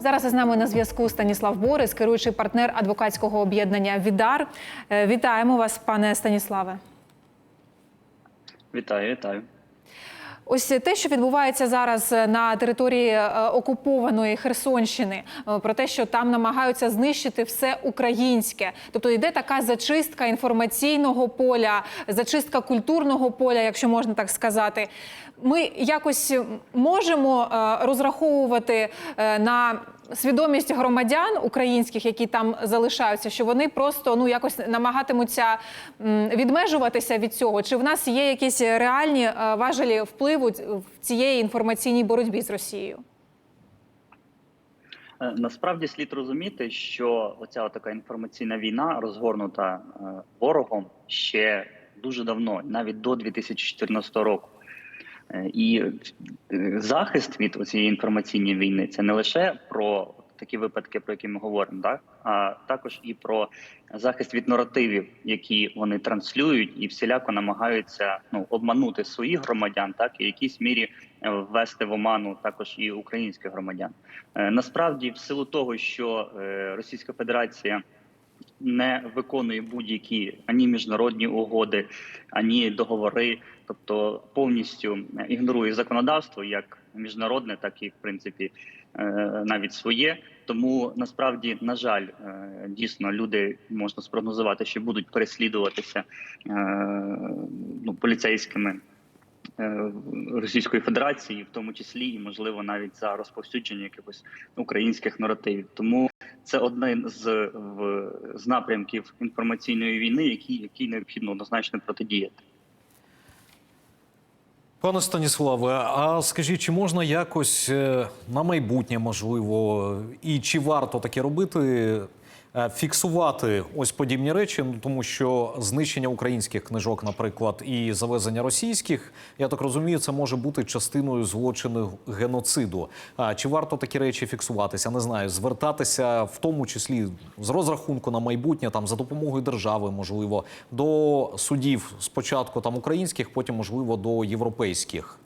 Зараз із нами на зв'язку Станіслав Борис, керуючий партнер адвокатського об'єднання Відар. Е, Вітаємо вас, пане Станіславе. Вітаю, вітаю. Ось те, що відбувається зараз на території е, окупованої Херсонщини, е, про те, що там намагаються знищити все українське, тобто йде така зачистка інформаційного поля, зачистка культурного поля, якщо можна так сказати. Ми якось можемо е, розраховувати е, на свідомість громадян українських, які там залишаються, що вони просто ну якось намагатимуться відмежуватися від цього. Чи в нас є якісь реальні е, важелі впливу в цієї інформаційній боротьбі з Росією? Насправді слід розуміти, що оця така інформаційна війна розгорнута ворогом ще дуже давно, навіть до 2014 року. І е, захист від цієї інформаційної війни це не лише про такі випадки, про які ми говоримо, так а також і про захист від наративів, які вони транслюють і всіляко намагаються ну обманути своїх громадян, так і в якійсь мірі е, ввести в оману також і українських громадян. Е, Насправді, в силу того, що Російська Федерація не виконує будь-які ані міжнародні угоди, ані договори, тобто повністю ігнорує законодавство, як міжнародне, так і в принципі е, навіть своє. Тому насправді, на жаль, е, дійсно люди можна спрогнозувати, що будуть переслідуватися е, ну, поліцейськими е, Російської Федерації, в тому числі і можливо навіть за розповсюдження якихось українських наративів. Тому це один з, в, з напрямків інформаційної війни, які, які необхідно однозначно протидіяти. Пане Станіславе, а скажіть, чи можна якось е, на майбутнє можливо, і чи варто таке робити, е, фіксувати ось подібні речі? Ну тому що знищення українських книжок, наприклад, і завезення російських, я так розумію, це може бути частиною злочину геноциду. А чи варто такі речі фіксуватися? Не знаю, звертатися в тому числі з розрахунку на майбутнє, там за допомогою держави, можливо, до судів спочатку там українських, потім можливо до європейських.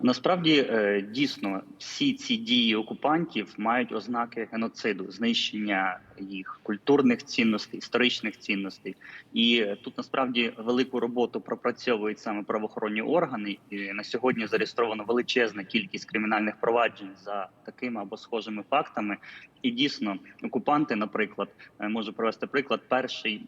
Насправді е, дійсно всі ці дії окупантів мають ознаки геноциду, знищення їх культурних цінностей, історичних цінностей. І е, тут насправді велику роботу пропрацьовують саме правоохоронні органи. І на сьогодні зареєстровано величезна кількість кримінальних проваджень за такими або схожими фактами. І дійсно, окупанти, наприклад, е, можу привести приклад, перший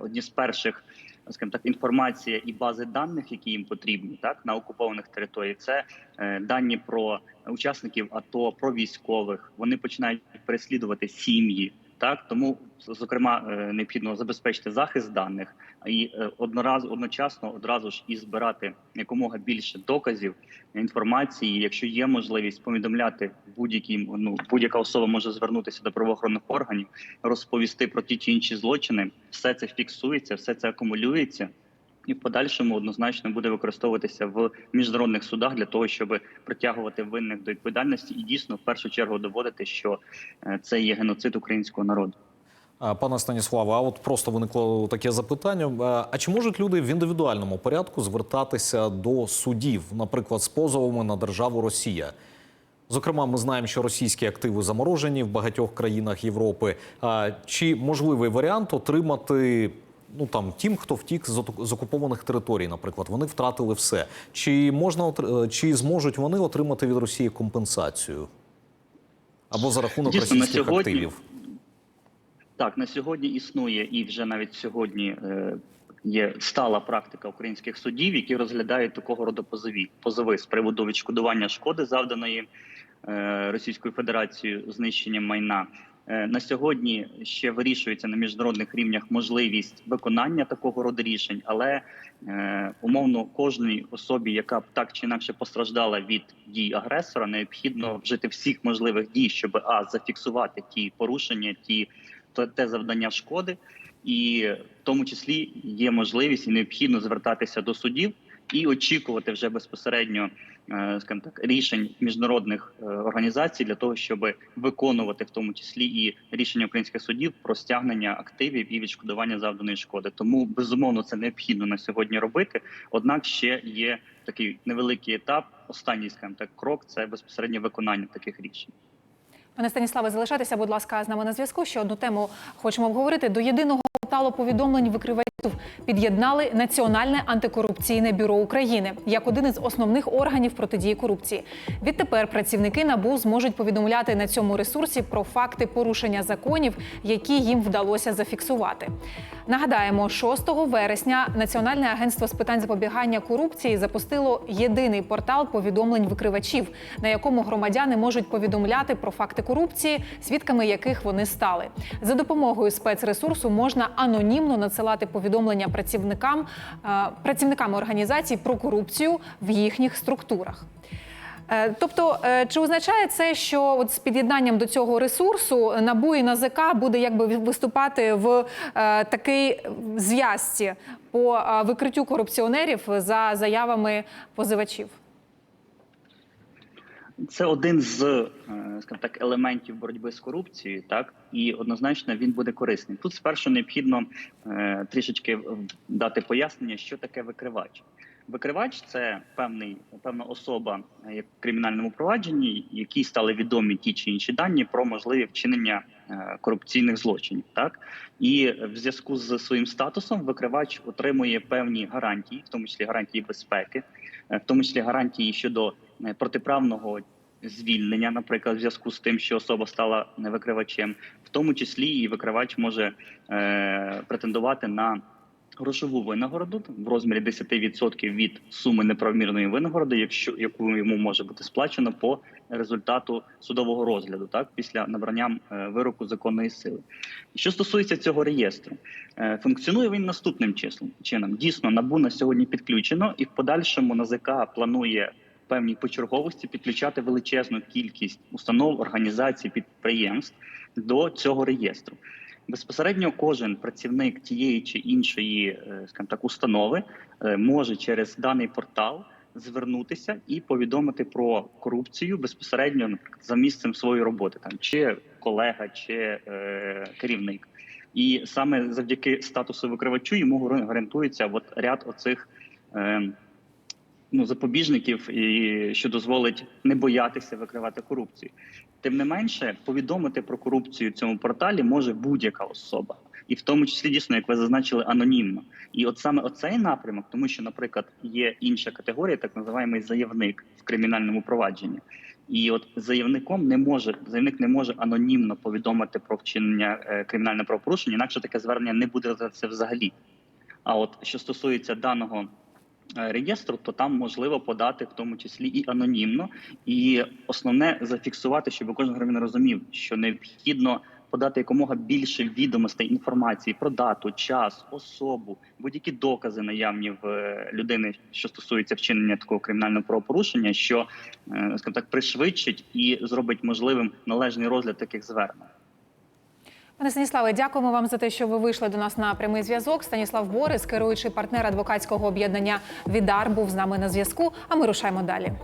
одні з перших. Скажімо так, інформація і бази даних, які їм потрібні, так на окупованих територіях, це е, дані про учасників АТО, про військових. Вони починають переслідувати сім'ї. Так тому зокрема е, необхідно забезпечити захист даних і е, одноразу одночасно одразу ж і збирати якомога більше доказів інформації. Якщо є можливість повідомляти будь-яким ну будь-яка особа може звернутися до правоохоронних органів, розповісти про ті чи інші злочини. Все це фіксується, все це акумулюється. І в подальшому однозначно буде використовуватися в міжнародних судах для того, щоб притягувати винних до відповідальності, і дійсно в першу чергу доводити, що е, це є геноцид українського народу. Пане Станіславе, а от просто виникло таке запитання: А- а чи можуть люди в індивідуальному порядку звертатися до судів, наприклад, з позовами на державу Росія? Зокрема, ми знаємо, що російські активи заморожені в багатьох країнах Європи. А чи можливий варіант отримати ну там тим, хто втік з з окупованих територій, наприклад, вони втратили все? Чи можна е, чи зможуть вони отримати від Росії компенсацію або за рахунок Дійсно, російських сьогодні- активів? Так, на сьогодні існує і вже навіть сьогодні е, є стала практика українських судів, які розглядають такого роду позови, позови з приводу відшкодування шкоди, завданої е, Російською Федерацією знищенням майна. Е, На сьогодні ще вирішується на міжнародних рівнях можливість виконання такого роду рішень, але е, умовно кожній особі, яка б так чи інакше постраждала від дій агресора, необхідно вжити всіх можливих дій, щоб а зафіксувати ті порушення, ті те завдання шкоди, і в тому числі є можливість і необхідно звертатися до судів і очікувати вже безпосередньо скажімо так рішень міжнародних е, організацій для того, щоб виконувати в тому числі і рішення українських судів про стягнення активів і відшкодування завданої шкоди. Тому безумовно це необхідно на сьогодні робити. Однак ще є такий невеликий етап. Останній скажімо так крок це безпосередньо виконання таких рішень. Пане Станіславе, залишайтеся, будь ласка, з нами на зв'язку. Ще одну тему хочемо обговорити. До єдиного порталу повідомлень викривачів під'єднали Національне антикорупційне бюро України як один із основних органів протидії корупції. Відтепер працівники НАБУ зможуть повідомляти на цьому ресурсі про факти порушення законів, які їм вдалося зафіксувати. Нагадаємо, 6 вересня Національне агентство з питань запобігання корупції запустило єдиний портал повідомлень викривачів, на якому громадяни можуть повідомляти про факти корупції, свідками яких вони стали. За допомогою спецресурсу можна анонімно надсилати повідомлення працівникам е, працівникам організацій про корупцію в їхніх структурах. Е, Тобто, е, чи означає це, що от з під'єднанням до цього ресурсу НАБУ і НАЗК буде якби виступати в такій зв'язці по викриттю корупціонерів за заявами позивачів? Це один з е, скажімо так елементів боротьби з корупцією, так і однозначно він буде корисним. Тут спершу необхідно е, трішечки дати пояснення, що таке викривач. Викривач це певний певна особа е, як в кримінальному провадженні, якій стали відомі ті чи інші дані про можливі вчинення корупційних злочинів. Так і в зв'язку з своїм статусом викривач отримує певні гарантії, в тому числі гарантії безпеки, в тому числі гарантії щодо протиправного звільнення, наприклад, в зв'язку з тим, що особа стала викривачем, в тому числі і викривач може е, претендувати на грошову винагороду в розмірі 10% від суми неправомірної винагороди, якщо яку йому може бути сплачено по результату судового розгляду, так після набрання е, вироку законної сили. Що стосується цього реєстру, е, функціонує він наступним числом чином. Дійсно, набу на сьогодні підключено, і в подальшому НАЗК планує певній почерговості підключати величезну кількість установ, організацій, підприємств до цього реєстру. Безпосередньо кожен працівник тієї чи іншої, е, скажімо так, установи е, може через даний портал звернутися і повідомити про корупцію безпосередньо наприклад, за місцем своєї роботи, там чи колега, чи е, керівник. І саме завдяки статусу викривачу йому гарантується от ряд оцих. Е, ну, запобіжників, і що дозволить не боятися викривати корупцію. Тим не менше, повідомити про корупцію в цьому порталі може будь-яка особа, і в тому числі дійсно, як ви зазначили, анонімно. І от саме оцей напрямок, тому що, наприклад, є інша категорія, так називаємий заявник в кримінальному провадженні. І от заявником не може заявник не може анонімно повідомити про вчинення е, кримінального правопорушення, інакше таке звернення не буде розглядатися взагалі. А от що стосується даного реєстру, то там можливо подати в тому числі і анонімно, і основне зафіксувати, щоб кожен громадянин розумів, що необхідно подати якомога більше відомостей інформації про дату, час, особу, будь-які докази наявні в е, людини, що стосується вчинення такого кримінального правопорушення, що е, скажімо так пришвидшить і зробить можливим належний розгляд таких звернень. Пане Станіславе, дякуємо вам за те, що ви вийшли до нас на прямий зв'язок. Станіслав Борис, керуючий партнер адвокатського об'єднання Відар, був з нами на зв'язку. А ми рушаємо далі.